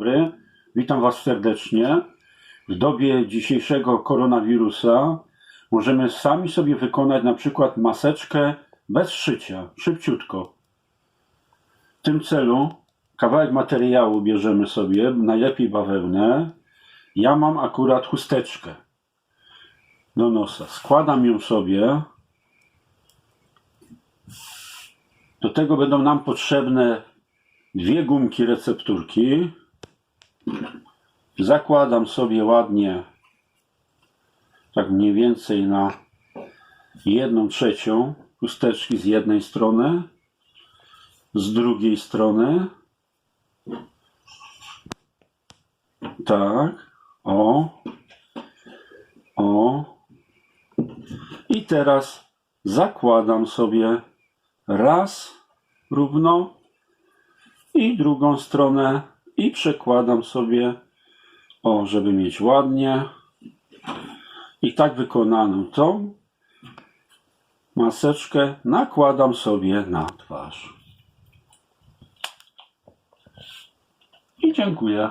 dobry. Witam Was serdecznie. W dobie dzisiejszego koronawirusa możemy sami sobie wykonać na przykład maseczkę bez szycia, szybciutko. W tym celu kawałek materiału bierzemy sobie, najlepiej bawełnę. Ja mam akurat chusteczkę do nosa. Składam ją sobie. Do tego będą nam potrzebne dwie gumki recepturki. Zakładam sobie ładnie, tak mniej więcej na jedną trzecią chusteczki z jednej strony, z drugiej strony. Tak, o, o. I teraz zakładam sobie raz równo i drugą stronę i przekładam sobie, o, żeby mieć ładnie. I tak wykonaną tą maseczkę nakładam sobie na twarz. I dziękuję.